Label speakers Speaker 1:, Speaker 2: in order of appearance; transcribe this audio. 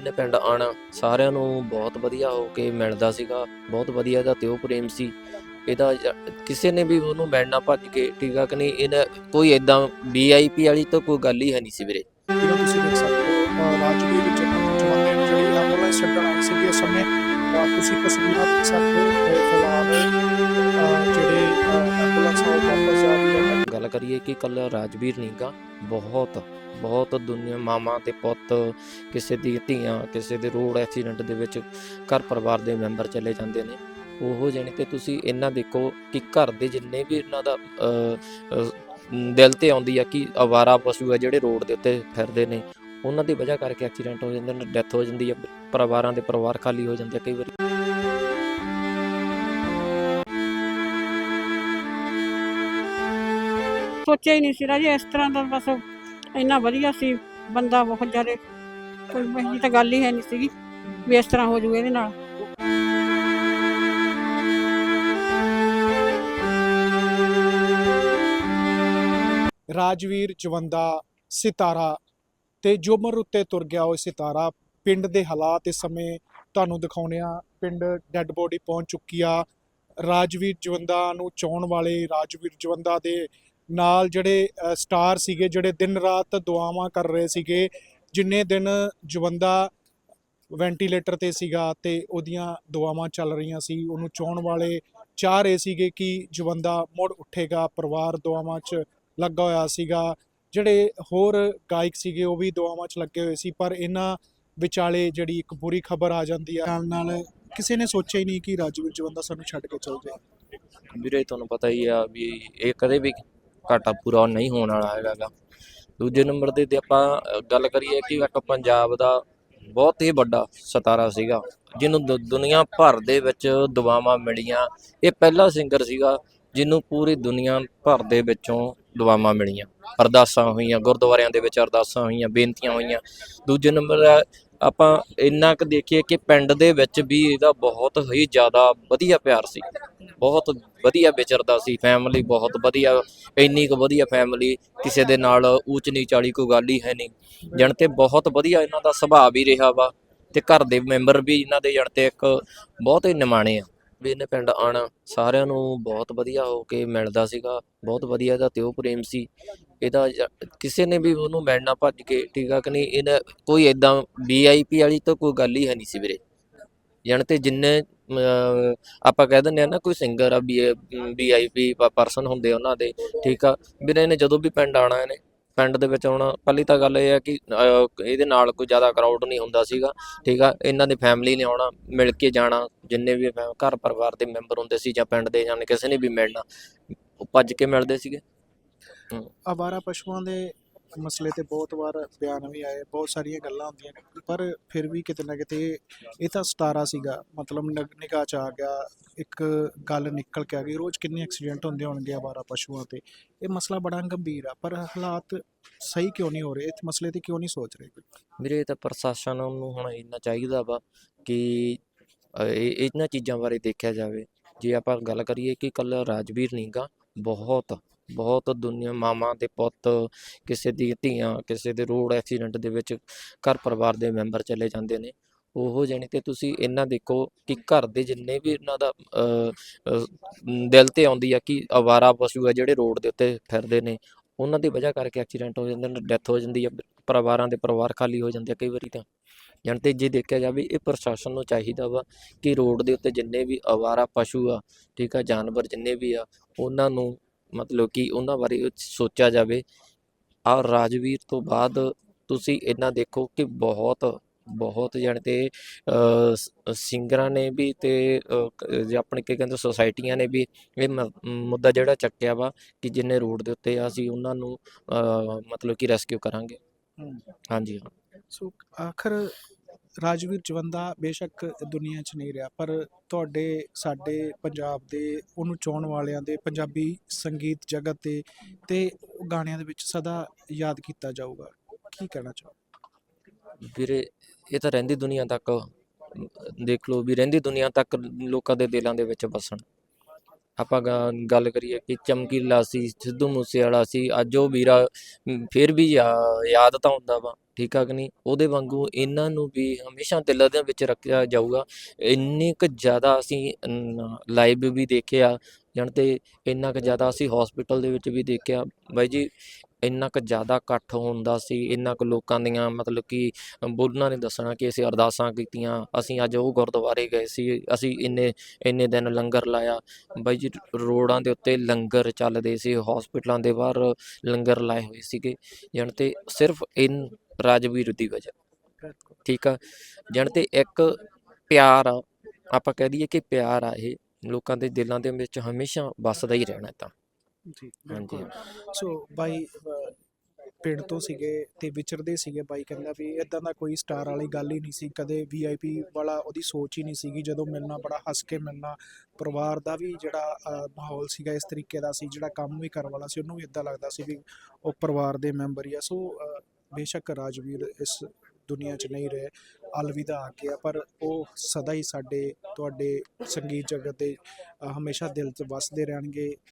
Speaker 1: ਇਹਨੇ ਪਿੰਡ ਆਣਾ ਸਾਰਿਆਂ ਨੂੰ ਬਹੁਤ ਵਧੀਆ ਹੋ ਕੇ ਮਿਲਦਾ ਸੀਗਾ। ਬਹੁਤ ਵਧੀਆ ਇਹਦਾ ਤਿਉ ਪ੍ਰੇਮ ਸੀ। ਇਹਦਾ ਕਿਸੇ ਨੇ ਵੀ ਉਹਨੂੰ ਮਿਲਣਾ ਭੱਜ ਕੇ, ਠੀਕ ਆ ਕਿ ਨਹੀਂ? ਇਹਦਾ ਕੋਈ ਇਦਾਂ ਵੀਆਈਪੀ ਵਾਲੀ ਤਾਂ ਕੋਈ ਗੱਲ ਹੀ ਹੈ ਨਹੀਂ ਸੀ ਵੀਰੇ।
Speaker 2: ਜਿਹੜਾ ਤੁਸੀਂ ਦੇਖ ਸਕਦੇ ਹੋ ਅਹ ਰਾਜਵੀਰ ਵਿੱਚ ਜਵੰਦੇ ਜਿਹੜੀ ਐਂਬੂਲੈਂਸ ਛੱਡਣ ਆਈ ਸੀ ਇਸ ਸਮੇਂ ਅਹ ਤੁਸੀਂ ਤਸਵੀਰਾਂ ਦੇਖ ਸਕਦੇ ਹੋ ਤੇ ਫਿਲਹਾਲ ਅਹ ਜਿਹੜੇ ਅਹ ਐਂਬੂਲੈਂਸ ਉਹ ਵਾਪਸ ਜਾ ਰਹੀ ਹੈ।
Speaker 1: ਗੱਲ ਕਰੀਏ ਕਿ ਕੱਲ ਰਾਜਵੀਰ ਨਹੀਂਗਾ ਬਹੁਤ ਬਹੁਤ ਦੁਨੀਆ ਮਾਮਾ ਤੇ ਪੁੱਤ ਕਿਸੇ ਦੀ ਧੀਆਂ ਕਿਸੇ ਦੇ ਰੋਡ ਐਕਸੀਡੈਂਟ ਦੇ ਵਿੱਚ ਘਰ ਪਰਿਵਾਰ ਦੇ ਮੈਂਬਰ ਚਲੇ ਜਾਂਦੇ ਨੇ। ਉਹ ਜਾਣੀ ਕਿ ਤੁਸੀਂ ਇਹਨਾਂ ਦੇਖੋ ਕਿ ਘਰ ਦੇ ਜਿੰਨੇ ਵੀ ਇਹਨਾਂ ਦਾ ਅਹ, ਅਹ, ਦਿਲ ਤੇ ਆਉਂਦੀ ਆ ਕਿ ਅਵਾਰਾ ਪਸ਼ੂ ਆ ਜਿਹੜੇ ਰੋਡ ਦੇ ਉੱਤੇ ਫਿਰਦੇ ਨੇ ਉਹਨਾਂ ਦੀ ਵਜ੍ਹਾ ਕਰਕੇ ਐਕਸੀਡੈਂਟ ਹੋ ਜਾਂਦੇ ਨੇ ਡੈਥ ਹੋ ਜਾਂਦੀ ਆ ਪਰਿਵਾਰਾਂ ਦੇ ਪਰਿਵਾਰ ਖਾਲੀ ਹੋ ਜਾਂਦੇ ਆ ਕਈ ਵਾਰੀ।
Speaker 3: ਸੋਚਿਆ ਹੀ ਨਹੀਂ ਸੀ ਰਾਜੇ ਇਸ ਤਰ੍ਹਾਂ ਦਾ ਬਸ ਇੰਨਾ ਵਧੀਆ ਸੀ ਬੰਦਾ ਬਹੁਤ ਜ਼ਿਆਦਾ ਕੋਈ ਵਹੀ ਤਾਂ ਗੱਲ ਹੀ ਹੈ ਨਹੀਂ ਸੀਗੀ ਵੀ ਇਸ ਤਰ੍ਹਾਂ ਹੋ ਜੂ ਇਹਦੇ ਨਾਲ।
Speaker 2: ਰਾਜਵੀਰ ਜਵੰਦਾ ਸਿਤਾਰਾ ਤੇ ਜੁਮਰ ਉੱਤੇ ਤੁਰ ਗਿਆ ਉਹ ਸਿਤਾਰਾ। ਪਿੰਡ ਦੇ ਹਾਲਾਤ ਇਸ ਸਮੇਂ ਤੁਹਾਨੂੰ ਦਿਖਾਉਣੇ ਆ ਪਿੰਡ ਡੈੱਡ ਬੋਡੀ ਪਹੁੰਚ ਚੁੱਕੀ ਆ। ਰਾਜਵੀਰ ਜਵੰਦਾ ਨੂੰ ਚਾਉਣ ਵਾਲੇ ਰਾਜਵੀਰ ਜਵੰਦਾ ਦੇ ਨਾਲ ਜਿਹੜੇ ਸਟਾਰ ਸੀਗੇ, ਜਿਹੜੇ ਦਿਨ ਰਾਤ ਦੁਆਵਾਂ ਕਰ ਰਹੇ ਸੀਗੇ, ਜਿੰਨੇ ਦਿਨ ਜਵੰਦਾ ਵੈਂਟੀਲੇਟਰ ਤੇ ਸੀਗਾ ਤੇ ਉਹਦੀਆਂ ਦੁਆਵਾਂ ਚੱਲ ਰਹੀਆਂ ਸੀ, ਉਹਨੂੰ ਚਾਉਣ ਵਾਲੇ ਚਾਹ ਰਹੇ ਸੀਗੇ ਕਿ ਜਵੰਦਾ ਮੁੜ ਉੱਠੇਗਾ। ਪਰਿਵਾਰ ਦੁਆਵਾਂ 'ਚ ਲੱਗਾ ਹੋਇਆ ਸੀਗਾ। ਜਿਹੜੇ ਹੋਰ ਗਾਇਕ ਸੀਗੇ ਉਹ ਵੀ ਦੁਆਵਾਂ 'ਚ ਲੱਗੇ ਹੋਏ ਸੀ, ਪਰ ਇਹਨਾਂ ਵਿਚਾਲੇ ਜਿਹੜੀ ਇੱਕ ਬੁਰੀ ਖਬਰ ਆ ਜਾਂਦੀ ਆ, ਨਾਲ ਨਾਲ ਕਿਸੇ ਨੇ ਸੋਚਿਆ ਹੀ ਨਹੀਂ ਕਿ ਰਾਜਵੀਰ ਜਵੰਦਾ ਸਾਨੂੰ ਛੱਡ ਕੇ ਚਲ ਜਾਏ।
Speaker 1: ਵੀਰੇ, ਤੁਹਾਨੂੰ ਪਤਾ ਹੀ ਆ ਵੀ ਇਹ ਕਦੇ ਵੀ ਘਾਟਾ ਪੂਰਾ ਨਹੀਂ ਹੋਣ ਵਾਲਾ ਹੈਗਾ ਦੂਜੇ ਨੰਬਰ ਤੇ ਤੇ ਆਪਾਂ ਗੱਲ ਕਰੀਏ ਕਿ ਇੱਕ ਪੰਜਾਬ ਦਾ ਬਹੁਤ ਹੀ ਵੱਡਾ ਸਤਾਰਾ ਸੀਗਾ, ਜਿਹਨੂੰ ਦੁ- ਦੁਨੀਆ ਭਰ ਦੇ ਵਿੱਚ ਦੁਆਵਾਂ ਮਿਲੀਆਂ। ਇਹ ਪਹਿਲਾ ਸਿੰਗਰ ਸੀਗਾ ਜਿਹਨੂੰ ਪੂਰੀ ਦੁਨੀਆ ਭਰ ਦੇ ਵਿੱਚੋਂ ਦੁਆਵਾਂ ਮਿਲੀਆਂ। ਅਰਦਾਸਾਂ ਹੋਈਆਂ, ਗੁਰਦੁਆਰਿਆਂ ਦੇ ਵਿੱਚ ਅਰਦਾਸਾਂ ਹੋਈਆਂ, ਬੇਨਤੀਆਂ ਹੋਈਆਂ। ਦੂਜੇ ਨੰਬਰ ਆਪਾਂ ਇੰਨਾ ਕੁ ਦੇਖੀਏ ਕਿ ਪਿੰਡ ਦੇ ਵਿੱਚ ਵੀ ਇਹਦਾ ਬਹੁਤ ਹੀ ਜ਼ਿਆਦਾ ਵਧੀਆ ਪਿਆਰ ਸੀ। ਬਹੁਤ ਵਧੀਆ ਵਿਚਰਦਾ ਸੀ ਫੈਮਿਲੀ ਬਹੁਤ ਵਧੀਆ, ਇੰਨੀ ਕੁ ਵਧੀਆ ਫੈਮਿਲੀ ਕਿਸੇ ਦੇ ਨਾਲ ਊਚ ਨੀਚ ਵਾਲੀ ਕੋਈ ਗੱਲ ਹੀ ਹੈ ਨਹੀਂ। ਜਣ ਤੇ ਬਹੁਤ ਵਧੀਆ ਇਹਨਾਂ ਦਾ ਸੁਭਾਅ ਵੀ ਰਿਹਾ ਵਾ ਤੇ ਘਰ ਦੇ ਮੈਂਬਰ ਵੀ ਇਹਨਾਂ ਦੇ ਜਣ ਤੇ ਇੱਕ ਬਹੁਤ ਹੀ ਨਿਮਾਣੇ ਆ। ਵੀ ਇਹਨੇ ਪਿੰਡ ਆਣਾ ਸਾਰਿਆਂ ਨੂੰ ਬਹੁਤ ਵਧੀਆ ਹੋ ਕੇ ਮਿਲਦਾ ਸੀਗਾ। ਬਹੁਤ ਵਧੀਆ ਇਹਦਾ ਤਿਉ ਪ੍ਰੇਮ ਸੀ। ਇਹਦਾ ਕਿਸੇ ਨੇ ਵੀ ਉਹਨੂੰ ਮਿਲਣਾ ਭੱਜ ਕੇ ਠੀਕ ਆ ਕਿ ਨਹੀਂ? ਇਹਨੇ ਕੋਈ ਇਦਾਂ ਵੀਆਈਪੀ ਵਾਲੀ ਤਾਂ ਕੋਈ ਗੱਲ ਹੀ ਹੈ ਨਹੀਂ ਸੀ ਵੀਰੇ। ਜਣ ਤੇ ਜਿੰਨੇ ਅਮ, ਆਪਾਂ ਕਹਿ ਦਿੰਦੇ ਆ ਨਾ ਕੋਈ ਸਿੰਗਰ ਆ ਵੀਆਈਪੀ ਪਰਸਨ ਹੁੰਦੇ ਉਹਨਾਂ ਦੇ ਠੀਕ ਆ। ਵੀਰੇ ਨੇ ਜਦੋਂ ਵੀ ਪਿੰਡ ਆਣਾ ਇਹਨੇ ਪਿੰਡ ਦੇ ਵਿੱਚ ਆਉਣਾ ਪਹਿਲੀ ਤਾਂ ਗੱਲ ਇਹ ਹੈ ਕਿ ਅਹ, ਇਹਦੇ ਨਾਲ ਕੋਈ ਜ਼ਿਆਦਾ ਕਰਾਊਡ ਨਹੀਂ ਹੁੰਦਾ ਸੀਗਾ ਠੀਕ ਆ? ਇਹਨਾਂ ਦੀ ਫੈਮਿਲੀ ਨੇ ਆਉਣਾ ਮਿਲ ਕੇ ਜਾਣਾ ਜਿੰਨੇ ਵੀ ਫੈ- ਘਰ ਪਰਿਵਾਰ ਦੇ ਮੈਂਬਰ ਹੁੰਦੇ ਸੀ ਜਾਂ ਪਿੰਡ ਦੇ ਜਾਂ ਕਿਸੇ ਨੇ ਵੀ ਮਿਲਣਾ ਉਹ ਭੱਜ ਕੇ ਮਿਲਦੇ ਸੀਗੇ।
Speaker 2: ਆਵਾਰਾ ਪਸ਼ੂਆਂ ਦੇ ਮਸਲੇ ਤੇ ਬਹੁਤ ਵਾਰ ਬਿਆਨ ਵੀ ਆਏ, ਬਹੁਤ ਸਾਰੀਆਂ ਗੱਲਾਂ ਹੁੰਦੀਆਂ ਨੇ, ਪਰ ਫਿਰ ਵੀ ਕਿਤੇ ਨਾ ਕਿਤੇ ਇਹ ਤਾਂ ਸਤਾਰਾ ਸੀਗਾ, ਮਤਲਬ ਨਿਗਾਹ ਚ ਆ ਗਿਆ, ਇੱਕ ਗੱਲ ਨਿਕਲ ਕੇ ਆ ਗਈ, ਰੋਜ਼ ਕਿੰਨੇ ਐਕਸੀਡੈਂਟ ਹੁੰਦੇ ਹੋਣਗੇ ਆਵਾਰਾ ਪਸ਼ੂਆਂ ਤੇ, ਇਹ ਮਸਲਾ ਬੜਾ ਗੰਭੀਰ ਆ, ਪਰ ਹਾਲਾਤ ਸਹੀ ਕਿਉਂ ਨਹੀਂ ਹੋ ਰਹੇ, ਇਸ ਮਸਲੇ ਤੇ ਕਿਉਂ ਨਹੀਂ ਸੋਚ ਰਹੇ
Speaker 1: ਵੀਰੇ, ਇਹ ਤਾਂ ਪ੍ਰਸ਼ਾਸਨ ਨੂੰ ਹੁਣ ਇੰਨਾ ਚਾਹੀਦਾ ਵਾ ਕਿ ਇਹਨਾਂ ਚੀਜ਼ਾਂ ਬਾਰੇ ਦੇਖਿਆ ਜਾਵੇ, ਜੇ ਆਪਾਂ ਗੱਲ ਕਰੀਏ ਕਿ ਕੱਲ ਰਾਜਵੀਰ ਨਹੀਂਗਾ ਬਹੁਤ ਬਹੁਤ ਦੁਨੀਆ ਮਾਮਾ ਦੇ ਪੁੱਤ, ਕਿਸੇ ਦੀ ਧੀਆਂ, ਕਿਸੇ ਦੇ ਰੋਡ ਐਕਸੀਡੈਂਟ ਦੇ ਵਿੱਚ ਘਰ ਪਰਿਵਾਰ ਦੇ ਮੈਂਬਰ ਚਲੇ ਜਾਂਦੇ ਨੇ। ਉਹ ਜਾਣੀ ਕਿ ਤੁਸੀਂ ਇਹਨਾਂ ਦੇਖੋ ਕਿ ਘਰ ਦੇ ਜਿੰਨੇ ਵੀ ਇਹਨਾਂ ਦਾ ਦਿਲ ਤੇ ਆਉਂਦੀ ਆ ਕਿ ਅਵਾਰਾ ਪਸ਼ੂ ਆ ਜਿਹੜੇ ਰੋਡ ਦੇ ਉੱਤੇ ਫਿਰਦੇ ਨੇ, ਉਹਨਾਂ ਦੀ ਵਜ੍ਹਾ ਕਰਕੇ ਐਕਸੀਡੈਂਟ ਹੋ ਜਾਂਦੇ ਨੇ ਡੈਥ ਹੋ ਜਾਂਦੀ ਆ, ਪਰਿਵਾਰਾਂ ਦੇ ਪਰਿਵਾਰ ਖਾਲੀ ਹੋ ਜਾਂਦੇ ਆ ਕਈ ਵਾਰੀ ਤਾਂ। ਜਾਣੀ ਤੇ ਜੇ ਦੇਖਿਆ ਜਾਵੇ ਇਹ ਪ੍ਰਸ਼ਾਸਨ ਨੂੰ ਚਾਹੀਦਾ ਵਾ ਕਿ ਰੋਡ ਦੇ ਉੱਤੇ ਜਿੰਨੇ ਵੀ ਅਵਾਰਾ ਪਸ਼ੂ ਆ, ਠੀਕ ਆ, ਜਾਨਵਰ ਜਿੰਨੇ ਵੀ ਆ, ਉਹਨਾਂ ਨੂੰ ਮਤਲਬ ਕਿ ਉਹਨਾਂ ਬਾਰੇ ਸੋਚਿਆ ਜਾਵੇ। ਆ ਰਾਜਵੀਰ ਤੋਂ ਬਾਅਦ ਤੁਸੀਂ ਇਹਨਾਂ ਦੇਖੋ ਕਿ ਬਹੁਤ ਬਹੁਤ ਜਾਣੀ ਤੇ ਸ- ਸਿੰਗਰਾਂ ਨੇ ਵੀ ਤੇ ਆਪਣੇ ਕੀ ਕਹਿੰਦੇ ਸੁਸਾਇਟੀਆਂ ਨੇ ਵੀ ਇਹ ਮੁੱਦਾ ਜਿਹੜਾ ਚੱਕਿਆ ਵਾ ਕਿ ਜਿੰਨੇ ਰੋਡ ਦੇ ਉੱਤੇ ਆ ਅਸੀਂ ਉਹਨਾਂ ਨੂੰ ਮਤਲਬ ਕਿ ਰੈਸਕਿਊ ਕਰਾਂਗੇ। ਹਾਂਜੀ।
Speaker 2: ਸੋ ਆਖਰ ਰਾਜਵੀਰ ਜਵੰਦਾ ਬੇਸ਼ੱਕ ਦੁਨੀਆ 'ਚ ਨਹੀਂ ਰਿਹਾ ਪਰ ਤੁਹਾਡੇ ਸਾਡੇ ਪੰਜਾਬ ਦੇ ਉਹਨੂੰ ਚਾਹਣ ਵਾਲਿਆਂ ਦੇ ਪੰਜਾਬੀ ਸੰਗੀਤ ਜਗਤ ਤੇ ਤੇ ਗਾਣਿਆਂ ਦੇ ਵਿੱਚ ਸਦਾ ਯਾਦ ਕੀਤਾ ਜਾਊਗਾ। ਕੀ ਕਹਿਣਾ ਚਾਹੋ
Speaker 1: ਵੀਰੇ ਇਹ ਤਾਂ ਰਹਿੰਦੀ ਦੁਨੀਆ ਤੱਕ ਦੇਖ ਲਓ ਵੀ ਰਹਿੰਦੀ ਦੁਨੀਆ ਤੱਕ ਲੋਕਾਂ ਦੇ ਦਿਲਾਂ ਦੇ ਵਿੱਚ ਵਸਣ। ਆਪਾਂ ਗੱਲ ਕਰੀਏ ਕਿ ਚਮਕੀਲਾ ਸੀ ਸਿੱਧੂ ਮੂਸੇਵਾਲਾ ਸੀ ਅੱਜ ਉਹ ਵੀਰਾ ਅਮ, ਫਿਰ ਵੀ ਯਾ- ਯਾਦ ਤਾਂ ਹੁੰਦਾ ਵਾ। ਠੀਕ ਆ ਕਿ ਨਹੀਂ? ਉਹਦੇ ਵਾਂਗੂ ਇਹਨਾਂ ਨੂੰ ਵੀ ਹਮੇਸ਼ਾ ਦਿਲਾਂ ਦੇ ਵਿੱਚ ਰੱਖਿਆ ਜਾਊਗਾ। ਇੰਨੇ ਕੁ ਜ਼ਿਆਦਾ ਅਸੀਂ ਲਾਈਵ ਵੀ ਦੇਖਿਆ ਜਾਣ ਤੇ ਇੰਨਾ ਕੁ ਜ਼ਿਆਦਾ ਅਸੀਂ ਹਸਪੀਟਲ ਦੇ ਵਿੱਚ ਵੀ ਦੇਖਿਆ। ਬਾਈ ਜੀ ਇੰਨਾ ਕੁ ਜ਼ਿਆਦਾ ਇਕੱਠ ਹੁੰਦਾ ਸੀ ਇੰਨਾ ਕੁ ਲੋਕਾਂ ਦੀਆਂ ਮਤਲਬ ਕਿ ਬੋਲਣਾ ਨੇ ਦੱਸਣਾ ਕਿ ਅਸੀਂ ਅਰਦਾਸਾਂ ਕੀਤੀਆਂ ਅਸੀਂ ਅੱਜ ਉਹ ਗੁਰਦੁਆਰੇ ਗਏ ਸੀ ਅਸੀਂ ਇੰਨੇ ਇੰਨੇ ਦਿਨ ਲੰਗਰ ਲਾਇਆ। ਬਾਈ ਜੀ ਰੋਡਾਂ ਦੇ ਉੱਤੇ ਲੰਗਰ ਚੱਲਦੇ ਸੀ ਹਸਪੀਟਲਾਂ ਦੇ ਬਾਹਰ ਲੰਗਰ ਲਾਏ ਹੋਏ ਸੀਗੇ। ਜਾਣ ਤੇ ਸਿਰਫ ਇਨ ਰਾਜਵੀਰ ਦੀ ਵਜ੍ਹਾ। ਠੀਕ ਆ? ਜਾਣ ਤੇ ਇੱਕ ਪਿਆਰ ਆ ਆਪਾਂ ਕਹਿ ਦਈਏ ਕਿ ਪਿਆਰ ਆ ਇਹ ਲੋਕਾਂ ਦੇ ਦਿਲਾਂ ਦੇ ਵਿੱਚ ਹਮੇਸ਼ਾ ਵੱਸਦਾ ਹੀ ਰਹਿਣਾ ਤਾਂ।
Speaker 2: ਜੀ
Speaker 1: ਹਾਂਜੀ।
Speaker 2: ਸੋ ਬਾਈ ਪਿੰਡ ਤੋਂ ਸੀਗੇ ਤੇ ਵਿਚਰਦੇ ਸੀਗੇ ਬਾਈ ਕਹਿੰਦਾ ਵੀ ਇਦਾਂ ਦਾ ਕੋਈ ਸਟਾਰ ਵਾਲੀ ਗੱਲ ਹੀ ਨਹੀਂ ਸੀ ਕਦੇ ਵੀਆਈਪੀ ਵਾਲਾ ਉਹਦੀ ਸੋਚ ਹੀ ਨਹੀਂ ਸੀਗੀ ਜਦੋਂ ਮਿਲਣਾ ਬੜਾ ਹੱਸ ਕੇ ਮਿਲਣਾ ਪਰਿਵਾਰ ਦਾ ਵੀ ਜਿਹੜਾ ਮਾਹੌਲ ਸੀਗਾ ਇਸ ਤਰੀਕੇ ਦਾ ਸੀ ਜਿਹੜਾ ਕੰਮ ਵੀ ਕਰਨ ਵਾਲਾ ਸੀ ਉਹਨੂੰ ਵੀ ਇਦਾਂ ਲੱਗਦਾ ਸੀ ਵੀ ਉਹ ਪਰਿਵਾਰ ਦੇ ਮੈਂਬਰ ਹੀ ਆ। ਸੋ ਬੇਸ਼ੱਕ ਰਾਜਵੀਰ ਇਸ ਦੁਨੀਆ 'ਚ ਨਹੀਂ ਰਹੇ, ਅਲਵਿਦਾ ਆ ਗਿਆ ਪਰ ਉਹ ਸਦਾ ਹੀ ਸਾਡੇ, ਤੁਹਾਡੇ ਸੰਗੀਤ ਜਗਤ ਦੇ ਹਮੇਸ਼ਾ ਦਿਲ 'ਚ ਵੱਸਦੇ ਰਹਿਣਗੇ।